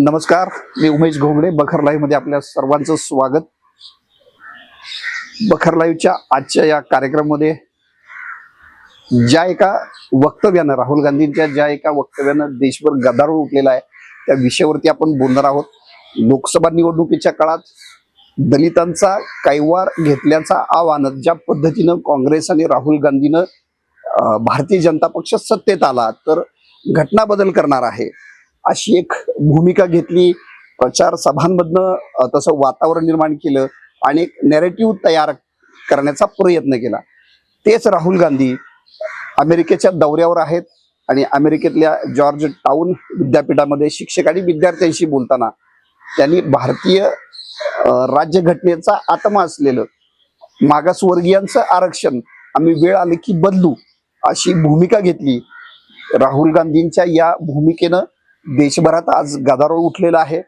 नमस्कार मी उमेश घोंगडे बखर लाईव्हमध्ये आपल्या सर्वांचं स्वागत. बखर लाईव्हच्या आजच्या या कार्यक्रमामध्ये ज्या एका वक्तव्यानं राहुल गांधींच्या ज्या एका वक्तव्यानं देशभर गदारोळ उठलेला आहे त्या विषयावरती आपण बोलणार आहोत. लोकसभा निवडणुकीच्या काळात दलितांचा कैवार घेतल्याचा आव्हान ज्या पद्धतीनं काँग्रेस आणि राहुल गांधीनं भारतीय जनता पक्ष सत्तेत आला तर घटना बदल करणार आहे. अशी एक भूमिका घेतली. प्रचार सभांमधनं तसं वातावरण निर्माण केलं आणि एक नेरेटिव्ह तयार करण्याचा प्रयत्न केला. तेच राहुल गांधी अमेरिकेच्या दौऱ्यावर आहेत आणि अमेरिकेतल्या जॉर्ज टाऊन विद्यापीठामध्ये शिक्षक आणि विद्यार्थ्यांशी बोलताना त्यांनी भारतीय राज्यघटनेचा आत्मा असलेलं मागासवर्गीयांचं आरक्षण आम्ही वेळ आली की बदलू अशी भूमिका घेतली. राहुल गांधींच्या या भूमिकेनं देशभरात आज गदारोळ उठलेला आहे.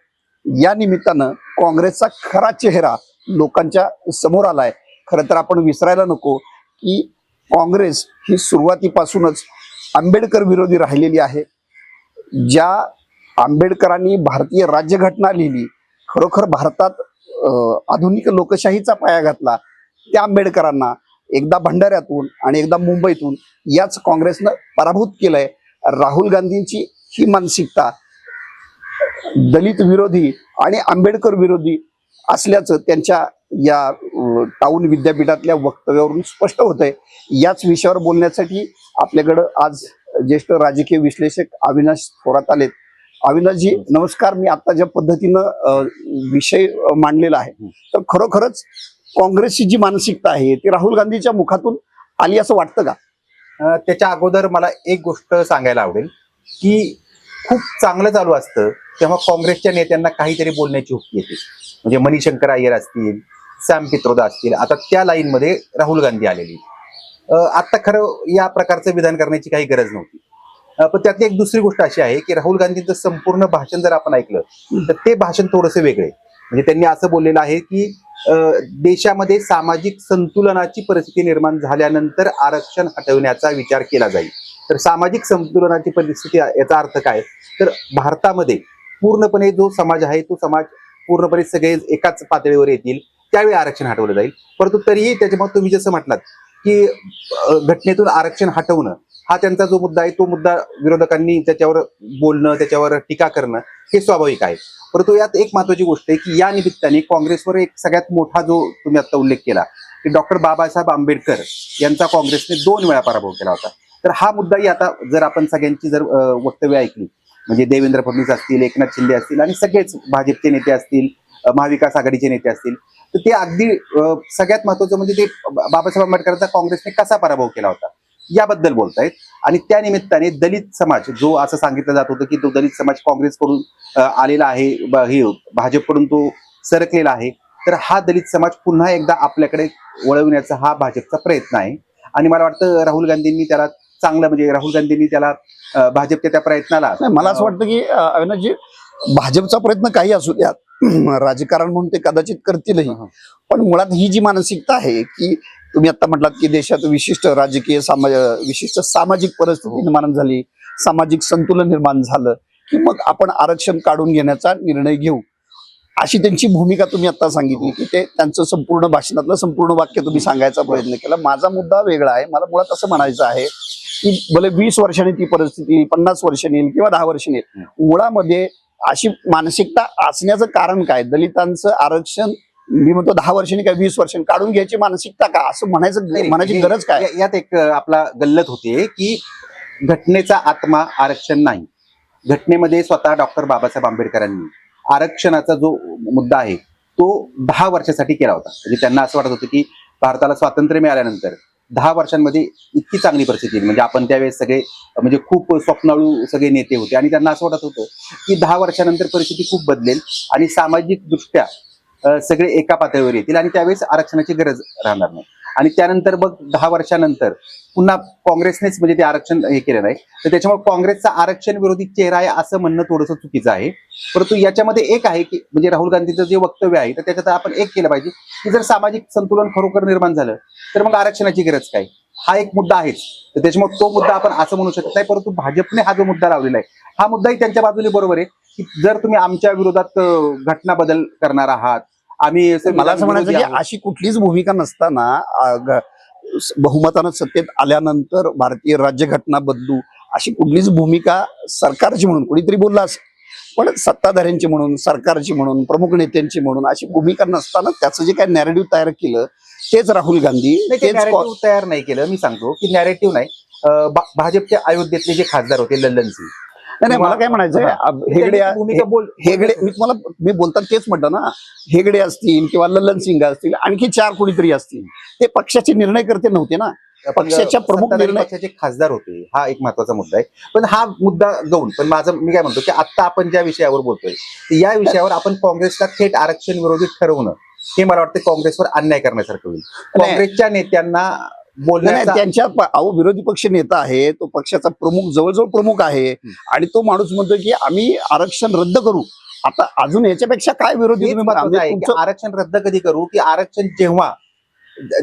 या निमित्तानं काँग्रेसचा खरा चेहरा लोकांच्या समोर आलाय. खरं तर आपण विसरायला नको की काँग्रेस ही सुरुवातीपासूनच आंबेडकर विरोधी राहिलेली आहे. ज्या आंबेडकरांनी भारतीय राज्यघटना लिहिली खरोखर भारतात आधुनिक लोकशाहीचा पाया घातला त्या आंबेडकरांना एकदा भंडाऱ्यातून आणि एकदा मुंबईतून याच काँग्रेसनं पराभूत केलंय. राहुल गांधींची ही मानसिकता दलित विरोधी आणि आंबेडकर विरोधी असल्याचं त्यांच्या या टाऊन विद्यापीठातल्या वक्तव्यावरून स्पष्ट होत आहे याच विषयावर बोलण्यासाठी आपल्याकडं आज ज्येष्ठ राजकीय विश्लेषक अविनाश थोरात आलेत. अविनाशजी नमस्कार. मी आता ज्या पद्धतीनं विषय मांडलेला आहे तर खरोखरच काँग्रेसची जी मानसिकता आहे ती राहुल गांधीच्या मुखातून आली असं वाटतं का? त्याच्या अगोदर मला एक गोष्ट सांगायला आवडेल. की खूप चांगलं चालू असतं. तेव्हा काँग्रेसच्या नेत्यांना काहीतरी बोलण्याची हुक्की येते. म्हणजे मणिशंकर अय्यर असतील सॅम पित्रोदा असतील आता त्या लाईनमध्ये राहुल गांधी आलेली. आता खरं या प्रकारचं विधान करण्याची काही गरज नव्हती. पण त्यातली एक दुसरी गोष्ट अशी आहे की राहुल गांधींचं संपूर्ण भाषण जर आपण ऐकलं तर ते भाषण थोडंसं वेगळे म्हणजे त्यांनी असं बोललेलं आहे की देशामध्ये सामाजिक संतुलनाची परिस्थिती निर्माण झाल्यानंतर आरक्षण हटवण्याचा विचार केला जाईल. तर सामाजिक संतुलनाची परिस्थिती याचा अर्थ काय? तर भारतामध्ये पूर्णपणे जो समाज आहे तो समाज पूर्णपणे सगळे एकाच पातळीवर येतील त्यावेळी आरक्षण हटवलं जाईल. परंतु तरीही त्याच्यामुळे तुम्ही जसं म्हटलात की घटनेतून आरक्षण हटवणं हा त्यांचा जो मुद्दा आहे तो मुद्दा विरोधकांनी त्याच्यावर बोलणं त्याच्यावर टीका करणं हे स्वाभाविक आहे. परंतु यात एक महत्वाची गोष्ट आहे की या निमित्ताने काँग्रेसवर एक सगळ्यात मोठा जो तुम्ही आता उल्लेख केला की डॉक्टर बाबासाहेब आंबेडकर यांचा काँग्रेसने दोन वेळा पराभव केला होता. तर हा मुद्दाही आता जर आपण सगळ्यांची जर वक्तव्य ऐकली म्हणजे देवेंद्र फडणवीस असतील एकनाथ शिंदे असतील आणि सगळेच भाजपचे नेते असतील महाविकास आघाडीचे नेते असतील तर ते अगदी सगळ्यात महत्वाचं म्हणजे ते बाबासाहेब आंबेडकरांचा काँग्रेसने कसा पराभव केला होता याबद्दल बोलतायत. आणि त्या निमित्ताने दलित समाज जो असं सांगितलं जात होतं की तो दलित समाज काँग्रेसकडून आलेला आहे हे भाजपकडून तो सरकलेला आहे तर हा दलित समाज पुन्हा एकदा आपल्याकडे वळविण्याचा हा भाजपचा प्रयत्न आहे. आणि मला वाटतं राहुल गांधींनी त्याला चांगलं म्हणजे राहुल गांधींनी त्याला भाजपच्या त्या प्रयत्नाला. मला असं वाटतं की अविनाशजी भाजपचा प्रयत्न काही असू द्या राजकारण म्हणून ते कदाचित करतीलही. हं. पण मुळात ही जी मानसिकता आहे की तुम्ही आता म्हटलात की देशात विशिष्ट राजकीय समाज विशिष्ट सामाजिक परिस्थिती निर्माण झाली सामाजिक संतुलन निर्माण झालं की मग आपण आरक्षण काढून घेण्याचा निर्णय घेऊ. अशी त्यांची भूमिका तुम्ही आता सांगितली की ते त्यांचं संपूर्ण भाषणातलं संपूर्ण वाक्य तुम्ही सांगायचा प्रयत्न केला. माझा मुद्दा वेगळा आहे. मला मुळात असं म्हणायचं आहे की भले वीस वर्षांनी ती परिस्थिती येईल पन्नास वर्षांनी येईल किंवा दहा वर्षांनी येईल. मुळामध्ये अशी मानसिकता असण्याचं कारण काय? दलितांचं आरक्षण मी म्हणतो दहा वर्षांनी काय वीस वर्षांनी काढून घ्यायची मानसिकता का? असं म्हणायचं म्हणायची गरज काय? यात एक आपला गल्लत होते की घटनेचा आत्मा आरक्षण नाही. घटनेमध्ये स्वतः डॉक्टर बाबासाहेब आंबेडकरांनी आरक्षणाचा जो मुद्दा आहे तो दहा वर्षासाठी केला होता. म्हणजे त्यांना असं वाटत होतं की भारताला स्वातंत्र्य मिळाल्यानंतर दहा वर्षांमध्ये इतकी चांगली परिस्थिती येईल म्हणजे आपण त्यावेळेस सगळे म्हणजे खूप स्वप्नाळू सगळे नेते होते. आणि त्यांना असं वाटत होतं की दहा वर्षानंतर परिस्थिती खूप बदलेल आणि सामाजिक दृष्ट्या सगळे एका पातळीवर येतील आणि त्यावेळेस आरक्षणाची गरज राहणार नाही. आणि त्यानंतर मग दहा वर्षानंतर पुन्हा काँग्रेसनेच म्हणजे ते आरक्षण हे केलं नाही तर त्याच्यामुळे काँग्रेसचा आरक्षण विरोधी चेहरा आहे असं म्हणणं थोडंसं चुकीचं आहे. परंतु याच्यामध्ये एक आहे की म्हणजे राहुल गांधीचं जे वक्तव्य आहे तर त्याच्यात आपण एक केलं पाहिजे की जर सामाजिक संतुलन खरोखर निर्माण झालं तर मग आरक्षणाची गरज काय? हा एक मुद्दा आहेच. तर त्याच्यामुळे तो मुद्दा आपण असं म्हणू शकत नाही परंतु भाजपने हा जो मुद्दा लावलेला आहे हा मुद्दाही त्यांच्या बाजूने बरोबर आहे की जर तुम्ही आमच्या विरोधात घटना बदल करणार आहात आम्ही मला असं म्हणायचं की. अशी कुठलीच भूमिका नसताना बहुमतानं सत्तेत आल्यानंतर भारतीय राज्यघटना बदलू अशी कुठलीच भूमिका सरकारची म्हणून कोणीतरी बोलला असेल. पण सत्ताधाऱ्यांची म्हणून सरकारची म्हणून प्रमुख नेत्यांची म्हणून अशी भूमिका नसताना त्याचं जे काय नॅरेटिव्ह तयार केलं तेच राहुल गांधी तेच तयार नाही केलं मी सांगतो की नॅरेटिव्ह नाही. भाजपच्या अयोध्येतले जे खासदार होते लल्लन सिंग नाही, मला काय म्हणायचंय. अब हेगडे हेगडे मी तुम्हाला मी बोलताना तेच म्हटलं ना हेगडे असतील किंवा लल्लन सिंग असतील आणखी चार कोणीतरी असतील ते पक्षाचे निर्णय करते नव्हते ना पक्षाच्या प्रमुख पक्षाचे खासदार होते हा एक महत्त्वाचा मुद्दा आहे पण हा मुद्दा गौण पण माझं मी काय म्हणतो की आता आपण ज्या विषयावर बोलतोय या विषयावर आपण काँग्रेसला थेट आरक्षण विरोधी ठरवणं हे मला वाटतं काँग्रेसवर अन्याय करण्यासारखं होईल. काँग्रेसच्या नेत्यांना नाही, त्यांच्या अहो विरोधी पक्ष नेता आहे तो पक्षाचा प्रमुख जवळजवळ प्रमुख आहे. आणि तो माणूस म्हणतोय की आम्ही आरक्षण रद्द करू. आता अजून याच्यापेक्षा काय विरोधी आरक्षण रद्द कधी करू? की आरक्षण जेव्हा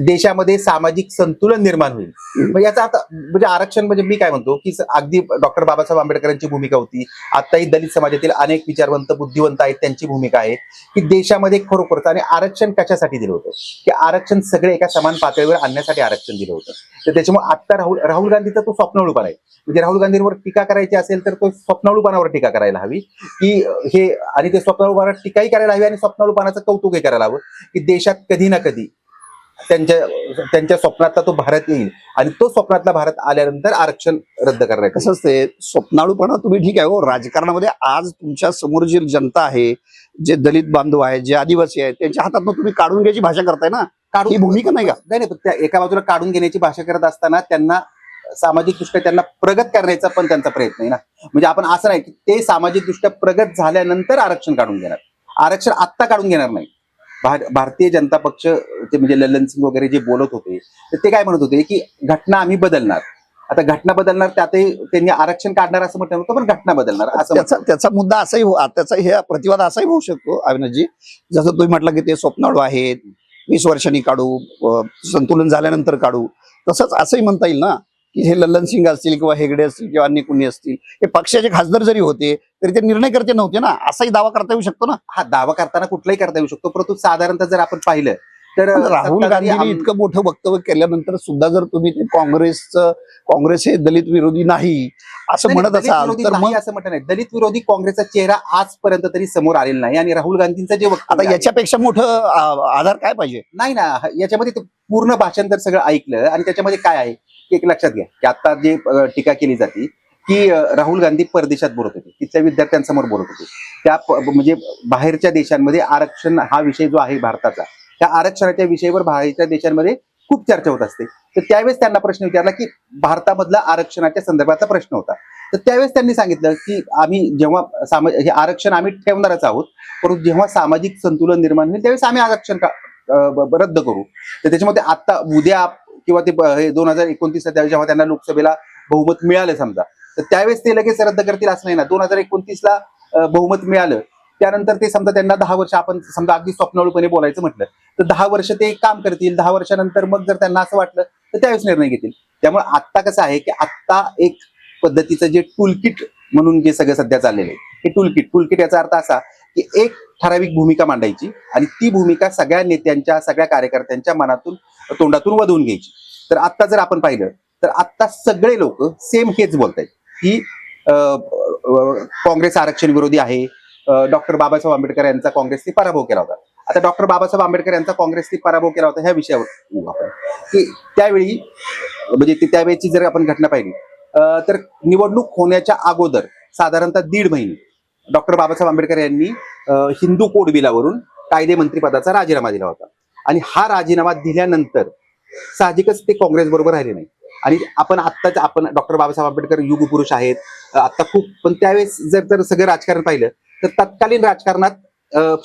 देशामध्ये सामाजिक संतुलन निर्माण होईल. याचा आता म्हणजे आरक्षण म्हणजे मी काय म्हणतो की अगदी डॉक्टर बाबासाहेब आंबेडकरांची भूमिका होती. आताही दलित समाजातील अनेक विचारवंत बुद्धिवंत आहेत त्यांची भूमिका आहे की देशामध्ये खरोखरच आणि आरक्षण कशासाठी दिलं होतं? की आरक्षण सगळे एका समान पातळीवर आणण्यासाठी आरक्षण दिलं होतं. तर त्याच्यामुळे आता राहुल राहुल गांधीचा तो स्वप्नळूपणा आहे. म्हणजे राहुल गांधींवर टीका करायची असेल तर तो स्वप्नाळूपणावर टीका करायला हवी. की हे आणि ते स्वप्नाळूपणा टीकाही करायला हवी आणि स्वप्नाळूपणाचं कौतुकही करायला हवं की देशात कधी ना कधी त्यांच्या त्यांच्या स्वप्नातला तो भारत येईल. आणि तो स्वप्नातला भारत आल्यानंतर आरक्षण रद्द करण्याचं कसं असते स्वप्नाळूपणा तुम्ही ठीक आहे हो. राजकारणामध्ये आज तुमच्यासमोर जी जनता आहे जे दलित बांधव आहे जे आदिवासी आहेत त्यांच्या हातात तुम्ही काढून घ्यायची भाषा करताय ना? काढून ही भूमिका नाही का? नाही नाही त्या एका बाजूला काढून घेण्याची भाषा करत असताना त्यांना सामाजिक दृष्ट्या त्यांना प्रगत करण्याचा पण त्यांचा प्रयत्न आहे ना? म्हणजे आपण असं नाही की ते सामाजिक दृष्ट्या प्रगत झाल्यानंतर आरक्षण काढून घेणार. आरक्षण आत्ता काढून घेणार नाही. भारतीय जनता पक्ष ते म्हणजे ललन सिंग वगैरे जे बोलत होते तर ते काय म्हणत होते की घटना आम्ही बदलणार. आता घटना बदलणार त्यातही त्यांनी आरक्षण काढणार असं म्हटलं नव्हतं पण घटना बदलणार असं. त्याचा त्याचा मुद्दा असाही हो त्याचा हे प्रतिवाद असाही होऊ शकतो अविनाशजी. जसं तुम्ही म्हटलं की ते स्वप्नाळू आहेत वीस वर्षांनी काढू संतुलन झाल्यानंतर काढू तसंच असंही म्हणता येईल ना? की हे ललन सिंग असतील किंवा हेगडे असतील किंवा अन्य कुणी असतील हे पक्षाचे खासदार जरी होते तरी ते निर्णय करते नव्हते ना. असाही दावा करता येऊ शकतो ना? हा दावा करताना कुठलाही करता येऊ शकतो परंतु साधारणतः जर आपण पाहिलं तर राहुल गांधींनी इतकं मोठं वक्तव्य केल्यानंतर सुद्धा जर तुम्ही ते काँग्रेसचं काँग्रेस हे दलित विरोधी नाही असं म्हणत असाल तर असं म्हटलं नाही. दलित विरोधी काँग्रेसचा चेहरा आजपर्यंत तरी समोर आलेला नाही आणि राहुल गांधींचं जे आता याच्यापेक्षा मोठं आधार काय पाहिजे? नाही ना याच्यामध्ये ते पूर्ण भाषांतर सगळं ऐकलं आणि त्याच्यामध्ये काय आहे की एक लक्षात घ्या की आता जे टीका केली जाते की राहुल गांधी परदेशात बोलत होते तिथल्या विद्यार्थ्यांसमोर बोलत होते. त्या म्हणजे बाहेरच्या देशांमध्ये आरक्षण हा विषय जो आहे भारताचा त्या आरक्षणाच्या विषयावर बाहेरच्या देशांमध्ये खूप चर्चा होत असते. तर त्यावेळेस त्यांना प्रश्न विचारला की भारतामधला आरक्षणाच्या संदर्भाचा प्रश्न होता. तर त्यावेळेस त्यांनी सांगितलं की आम्ही जेव्हा सामा हे आरक्षण आम्ही ठेवणारच आहोत परंतु जेव्हा सामाजिक संतुलन निर्माण होईल त्यावेळेस आम्ही आरक्षण रद्द करू. तर त्याच्यामध्ये आता उद्या किंवा ते हे दोन हजार एकोणतीस जेव्हा त्यांना लोकसभेला बहुमत मिळालं समजा तर त्यावेळेस ते लगेच रद्द करतील असं नाही ना. दोन हजार एकोणतीसला बहुमत मिळालं त्यानंतर ते समजा त्यांना दहा वर्ष आपण समजा अगदी स्वप्नाळूपणे बोलायचं म्हटलं तर दहा वर्ष ते काम करतील दहा वर्षानंतर मग जर त्यांना असं वाटलं तर त्यावेळेस निर्णय घेतील. त्यामुळे आत्ता कसं आहे की आत्ता एक पद्धतीचं जे टूलकिट म्हणून जे सगळं सध्या चाललेलं आहे हे टूलकिट टूलकिट याचा अर्थ असा की एक ठराविक भूमिका मांडायची आणि ती भूमिका सगळ्या नेत्यांच्या सगळ्या कार्यकर्त्यांच्या मनातून तोंडातून वधवून घ्यायची. तर आत्ता जर आपण पाहिलं तर आत्ता सगळे लोक सेम हेच बोलत आहेत की काँग्रेस आरक्षण विरोधी आहे डॉक्टर बाबासाहेब आंबेडकर यांचा काँग्रेसने पराभव केला होता. आता डॉक्टर बाबासाहेब आंबेडकर यांचा काँग्रेसने पराभव केला होता ह्या विषयावर आपण. की त्यावेळी म्हणजे त्यावेळेची जर आपण घटना पाहिली तर निवडणूक होण्याच्या अगोदर साधारणतः दीड महिने डॉक्टर बाबासाहेब आंबेडकर यांनी हिंदू कोड बिलावरून कायदे मंत्रीपदाचा राजीनामा दिला होता. आणि हा राजीनामा दिल्यानंतर साहजिकच ते काँग्रेस बरोबर राहिले नाही. आणि आपण आत्ताच आपण डॉक्टर बाबासाहेब आंबेडकर युग पुरुष आहेत आता खूप पण त्यावेळेस जर तर सगळं राजकारण पाहिलं तर तत्कालीन राजकारणात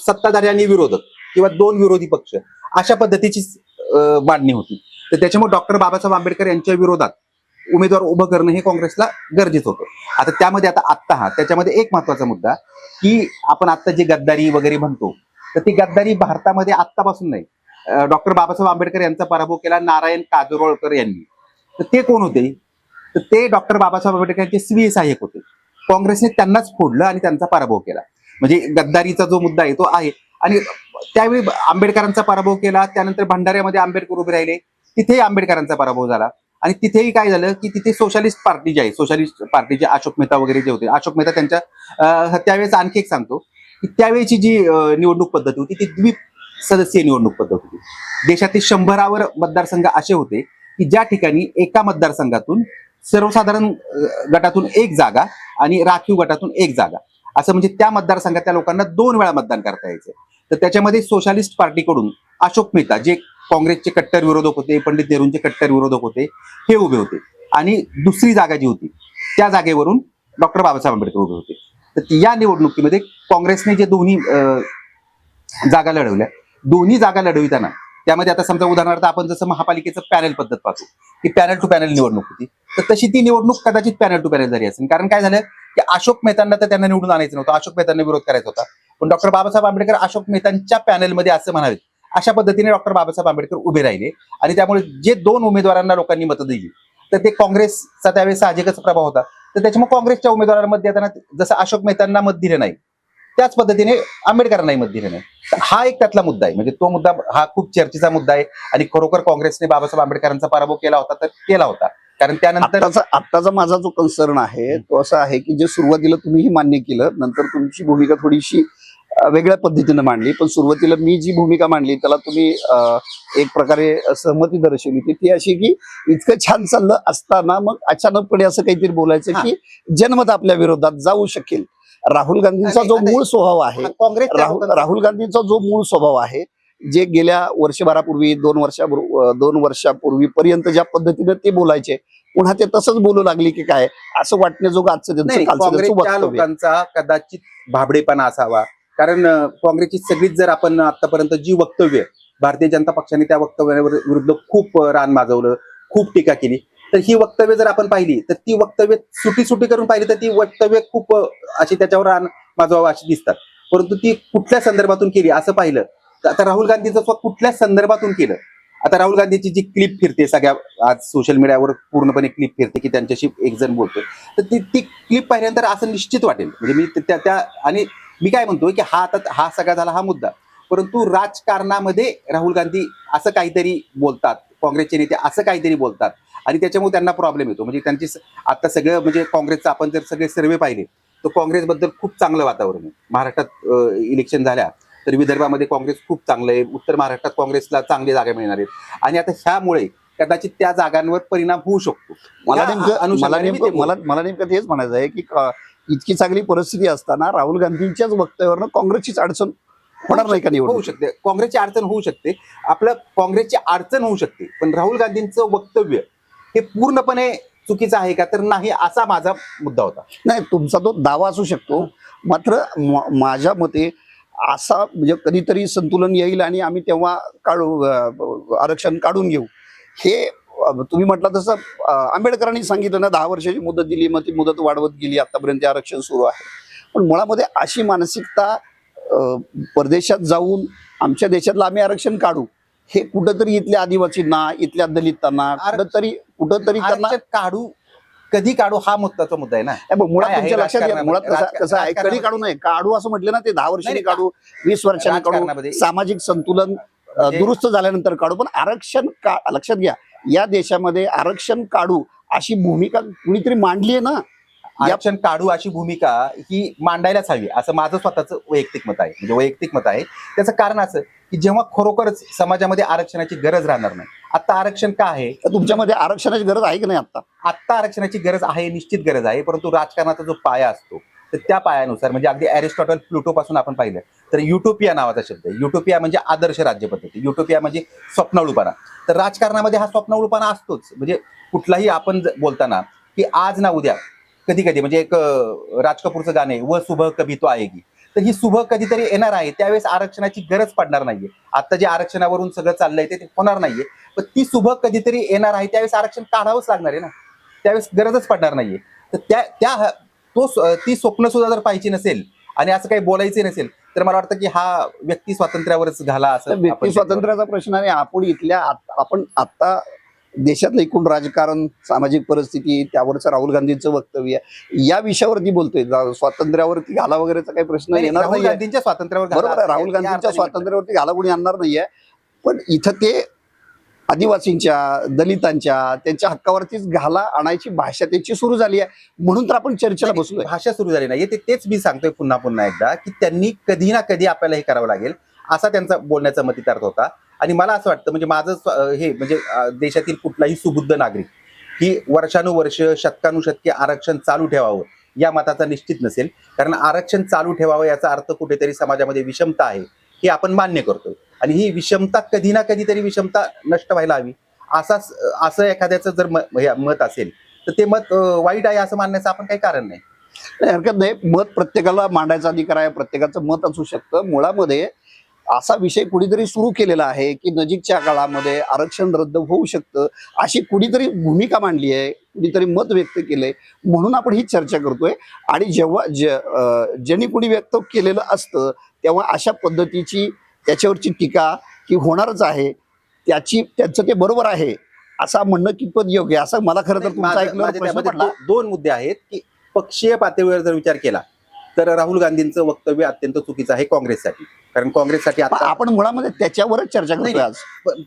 सत्ताधारी आणि विरोधक किंवा दोन विरोधी पक्ष अशा पद्धतीची अं, मांडणी होती. तर त्याच्यामुळे डॉक्टर बाबासाहेब आंबेडकर यांच्या विरोधात उमेदवार उभं करणं हे काँग्रेसला गरजेचं होतं. आता त्यामध्ये आता आत्ता हा त्याच्यामध्ये एक महत्त्वाचा मुद्दा की आपण आत्ता जी गद्दारी वगैरे म्हणतो तर ती गद्दारी भारतामध्ये आत्तापासून नाही. डॉक्टर बाबासाहेब आंबेडकर यांचा पराभव केला नारायण काजरोळकर यांनी. तर ते कोण होते? तर ते डॉक्टर बाबासाहेब आंबेडकर यांचे स्वीय सहाय्यक होते. काँग्रेसने त्यांनाच फोडलं आणि त्यांचा पराभव केला. म्हणजे गद्दारीचा जो मुद्दा आहे तो आहे. आणि त्यावेळी आंबेडकरांचा पराभव केला त्यानंतर भंडाऱ्यामध्ये आंबेडकर उभे राहिले तिथेही आंबेडकरांचा पराभव झाला. आणि तिथेही काय झालं की तिथे सोशालिस्ट पार्टी जी आहे सोशलिस्ट पार्टीचे अशोक मेहता वगैरे जे होते अशोक मेहता त्यांच्या त्यावेळेस आणखी एक सांगतो की त्यावेळेची जी निवडणूक पद्धती होती ती द्वीप सदस्यीय निवडणूक पद्धत होती. देशातील शंभरावर मतदारसंघ असे होते की ज्या ठिकाणी एका मतदारसंघातून सर्वसाधारण गटातून एक जागा आणि राखीव गटातून एक जागा. असं म्हणजे त्या मतदारसंघात त्या लोकांना दोन वेळा मतदान करता यायचं. तर त्याच्यामध्ये सोशालिस्ट पार्टीकडून अशोक मेहता जे काँग्रेसचे कट्टर विरोधक होते पंडित नेहरूंचे कट्टर विरोधक होते हे उभे होते. आणि दुसरी जागा जी होती त्या जागेवरून डॉक्टर बाबासाहेब आंबेडकर उभे होते. तर या निवडणुकीमध्ये काँग्रेसने जे दोन्ही अं, जागा लढवल्या दोन्ही जागा लढविताना त्यामध्ये आता समजा उदाहरणार्थ आपण जसं महापालिकेचं पॅनल पद्धत पाहतो की पॅनल टू पॅनल निवडणूक होती. तर तशी ती निवडणूक कदाचित पॅनल टू पॅनल झाली असेल. कारण काय झालं की अशोक मेहतांना तर त्यांना निवडून आणायचं नव्हतं अशोक मेहतांना विरोध करायचा होता. पण डॉक्टर बाबासाहेब आंबेडकर अशोक मेहतांच्या पॅनलमध्ये असं म्हणावे अशा पद्धतीने डॉक्टर बाबासाहेब आंबेडकर उभे राहिले आणि त्यामुळे जे दोन उमेदवारांना लोकांनी मतं दिली तर ते काँग्रेसचा त्यावेळेस साहजिकच प्रभाव होता. तर त्याच्यामुळे काँग्रेसच्या उमेदवारांमध्ये देताना जसं अशोक मेहतांना मत दिलं नाही त्याच पद्धतीने आंबेडकरांनाही मत दिलं नाही. हा एक त्यातला मुद्दा आहे. म्हणजे तो मुद्दा हा खूप चर्चेचा मुद्दा आहे. आणि खरोखर काँग्रेसने बाबासाहेब आंबेडकरांचा पराभव केला होता तर केला होता. कारण त्यानंतर आत्ताचा माझा जो कन्सर्न आहे तो असा आहे की जे सुरुवातीला तुम्हीही मान्य केलं नंतर तुमची भूमिका थोडीशी वेगळ्या पद्धतीने मांडली. पण सुरुवातीला मी जी भूमिका मांडली त्याला तुम्ही एक प्रकारे सहमती दर्शवली. होती ती अशी की इतकं छान चाललं असताना मग अचानकपणे असं काहीतरी बोलायचं. की जनमत आपल्या विरोधात जाऊ शकेल. राहुल गांधींचा जो मूळ स्वभाव आहे काँग्रेस राहुल राहुल गांधींचा जो मूळ स्वभाव आहे जे गेल्या वर्षभरापूर्वी दोन वर्षापूर्वी दोन वर्षापूर्वी पर्यंत ज्या पद्धतीने ते बोलायचे पुन्हा ते तसंच बोलू लागले की काय? असं वाटण्याजोगं आजचं त्यांचं लोकांचा कदाचित भाबडेपणा असावा. कारण काँग्रेसची सगळीच जर आपण आतापर्यंत जी वक्तव्य भारतीय जनता पक्षाने त्या वक्तव्यावर विरुद्ध खूप रान माजवलं खूप टीका केली. तर ही वक्तव्य जर आपण पाहिली तर ती वक्तव्य सुटी सुटी करून पाहिली तर ती वक्तव्य खूप अशी त्याच्यावर रान माजवावं अशी दिसतात. परंतु ती कुठल्या संदर्भातून केली असं पाहिलं तर आता राहुल गांधीचं स्व कुठल्या संदर्भातून केलं? आता राहुल गांधीची जी क्लिप फिरते सगळ्या आज सोशल मीडियावर पूर्णपणे क्लिप फिरते की त्यांच्याशी एक जण बोलतो तर ती ती क्लिप पाहिल्यानंतर असं निश्चित वाटेल. म्हणजे मी त्या त्या आणि मी काय म्हणतो की हा आता हा सगळा झाला हा मुद्दा. परंतु राजकारणामध्ये राहुल गांधी असं काहीतरी बोलतात काँग्रेसचे नेते असं काहीतरी बोलतात आणि त्याच्यामुळे त्यांना प्रॉब्लेम येतो. म्हणजे त्यांची आता सगळं म्हणजे काँग्रेसचं आपण जर सगळे सर्वे पाहिले तर काँग्रेसबद्दल खूप चांगलं वातावरण आहे. महाराष्ट्रात इलेक्शन झाल्या तर विदर्भामध्ये काँग्रेस खूप चांगलं आहे. उत्तर महाराष्ट्रात काँग्रेसला चांगली जागा मिळणार आहेत. आणि आता ह्यामुळे कदाचित त्या जागांवर परिणाम होऊ शकतो. मला नेमकं मला नेमकं मला मला नेमकं तेच म्हणायचं आहे की इतकी चांगली परिस्थिती असताना राहुल गांधींच्याच वक्तव्यावरनं काँग्रेसचीच अडचण होणार नाही का होऊ निवडणूक? शकते. काँग्रेसची अडचण होऊ शकते. आपलं काँग्रेसची अडचण होऊ शकते. पण राहुल गांधींचं वक्तव्य हे पूर्णपणे चुकीचं आहे का? तर नाही असा माझा मुद्दा होता. नाही तुमचा तो दावा असू शकतो. मात्र माझ्या मते असा म्हणजे कधीतरी संतुलन येईल आणि आम्ही तेव्हा काढू आरक्षण काढून घेऊ. हे तुम्ही म्हटलं तसं आंबेडकरांनी सांगितलं ना दहा वर्षाची मुदत दिली मग ती मुदत वाढवत गेली आतापर्यंत आरक्षण सुरू आहे. पण मुळामध्ये अशी मानसिकता परदेशात जाऊन आमच्या देशातलं आम्ही आरक्षण काढू हे कुठंतरी इथल्या आदिवासींना इथल्या दलितांना कुठंतरी कुठंतरी त्यांना काढू कधी काढू हा महत्त्वाचा मुद्दा आहे ना. मुळात तुमच्या लक्षात घ्या मुळात कसं आहे कधी काढू नये काढू असं म्हटलं ना ते दहा वर्षांनी काढू वीस वर्षांनी काढू सामाजिक संतुलन म्हणजे- दुरुस्त झाल्यानंतर काढू पण आरक्षण का लक्षात घ्या या देशामध्ये आरक्षण काढू अशी भूमिका कुणीतरी मांडली आहे ना आरक्षण काढू अशी भूमिका ही मांडायलाच हवी असं माझं स्वतःचं वैयक्तिक मत आहे. म्हणजे वैयक्तिक मत आहे. त्याचं कारण असं की जेव्हा खरोखरच समाजामध्ये आरक्षणाची गरज राहणार नाही आता आरक्षण का आहे? तर तुमच्यामध्ये आरक्षणाची गरज आहे की नाही आता आत्ता आरक्षणाची गरज आहे निश्चित गरज आहे परंतु राजकारणाचा जो पाया असतो तर त्या पायानुसार म्हणजे अगदी अरिस्टॉटल प्लुटो पासून आपण पाहिलं तर युटोपिया नावाचा शब्द आहे. युटोपिया म्हणजे आदर्श राज्य पद्धती युटोपिया म्हणजे स्वप्नाळूपणा तर राजकारणामध्ये हा स्वप्नाळूपणा असतोच. म्हणजे कुठलाही आपण बोलताना की आज ना उद्या कधी कधी म्हणजे एक राज कपूरचं गाणे व सुबह कभी तो आएगी. तर ही सुबह कधीतरी येणार आहे त्यावेळेस आरक्षणाची गरज पडणार नाहीये. आता जे आरक्षणावरून सगळं चाललंय ते होणार नाहीये. पण ती सुबह कधीतरी येणार आहे त्यावेळेस आरक्षण काढावंच लागणार आहे ना. त्यावेळेस गरजच पडणार नाहीये. तर त्या त्या तो ती स्वप्न सुद्धा जर पाहिजे नसेल आणि असं काही बोलायचे नसेल तर मला वाटतं की हा व्यक्ती स्वातंत्र्यावरच घाला असं व्यक्ती स्वातंत्र्याचा प्रश्न आहे आपण इथल्या आपण आता देशातलं एकूण राजकारण सामाजिक परिस्थिती त्यावरचं राहुल गांधींचं वक्तव्य या विषयावरती बोलतोय. स्वातंत्र्यावरती घाला वगैरेचा काही प्रश्न नाही, येणार नाही गांधींच्या स्वातंत्र्यावर बरोबर राहुल गांधींच्या. स्वातंत्र्यावरती घाला कोणी आणणार नाहीये. पण इथं ते आदिवासींच्या दलितांच्या त्यांच्या हक्कावरतीच घाला आणायची भाषा त्यांची सुरू झाली आहे. म्हणून तर आपण चर्चेला बसलोय. भाषा सुरू झाली नाहीये. ते तेच मी सांगतोय पुन्हा पुन्हा एकदा की त्यांनी कधी ना कधी आपल्याला हे करावं लागेल असा त्यांचा बोलण्याचा मतितार्थ होता. आणि मला असं वाटतं म्हणजे माझं हे म्हणजे देशातील कुठलाही सुबुद्ध नागरिक की वर्षानुवर्ष शतकानुशतके आरक्षण चालू ठेवावं या मताचा निश्चित नसेल. कारण आरक्षण चालू ठेवावं याचा अर्थ कुठेतरी समाजामध्ये विषमता आहे हे आपण मान्य करतो आणि ही विषमता कधी ना कधीतरी विषमता नष्ट व्हायला हवी. असा असं एखाद्याचं जर म- मत असेल तर ते मत वाईट आहे असं मानण्याचं आपण काही कारण नाही. नाही, हरकत नाही. मत प्रत्येकाला मांडायचा अधिकार आहे. प्रत्येकाचं मत असू शकतं. मुळामध्ये असा विषय कुणीतरी सुरू केलेला आहे की नजीकच्या काळामध्ये आरक्षण रद्द होऊ शकतं अशी कुणीतरी भूमिका मांडली आहे कुणीतरी मत व्यक्त केलंय म्हणून आपण ही चर्चा करतोय. आणि जेव्हा ज ज्यांनी कुणी व्यक्त केलेलं असतं तेव्हा अशा पद्धतीची त्याच्यावरची टीका ही होणारच आहे त्याची त्यांचं ते बरोबर आहे असं म्हणणं कितपत योग्य असं मला खरं तर तुमचं दो- दोन मुद्दे आहेत की पक्षीय पातळीवर जर विचार केला तर राहुल गांधींचं वक्तव्य अत्यंत चुकीचं आहे काँग्रेससाठी. कारण काँग्रेससाठी आता आपण मुळामध्ये त्याच्यावरच चर्चा करतोय आज.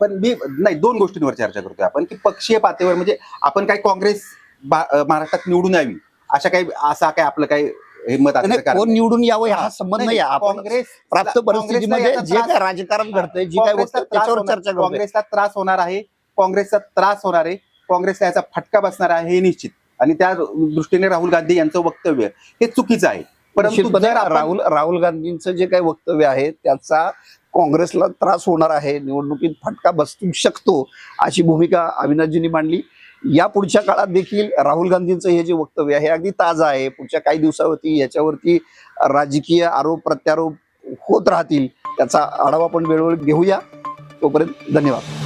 पण मी नाही दोन गोष्टींवर चर्चा करतोय आपण की पक्षीय पातळीवर म्हणजे आपण काय काँग्रेस महाराष्ट्रात निवडून यावी अशा काही असा काय आपलं काही हे मत नाही, असण्याचं कारण कोण. निवडून यावं हा संबंध नाही काँग्रेस प्राप्त परिस्थितीमध्ये जे काय राजकारण घडतंय जी काय त्याच्यावर चर्चा काँग्रेसला त्रास होणार आहे काँग्रेसचा त्रास होणार आहे काँग्रेसला याचा फटका बसणार आहे हे निश्चित. आणि त्या दृष्टीने राहुल गांधी यांचं वक्तव्य हे चुकीचं आहे. परंतु राहुल राहुल गांधींचं जे काही वक्तव्य आहे त्याचा काँग्रेसला त्रास होणार आहे निवडणुकीत फटका बसू शकतो अशी भूमिका अविनाशजींनी मांडली. या पुढच्या काळात देखील राहुल गांधींचं हे जे वक्तव्य आहे हे अगदी ताजं आहे. पुढच्या काही दिवसावरती याच्यावरती राजकीय आरोप प्रत्यारोप होत राहतील त्याचा आढावा आपण वेळोवेळी घेऊया. तोपर्यंत धन्यवाद.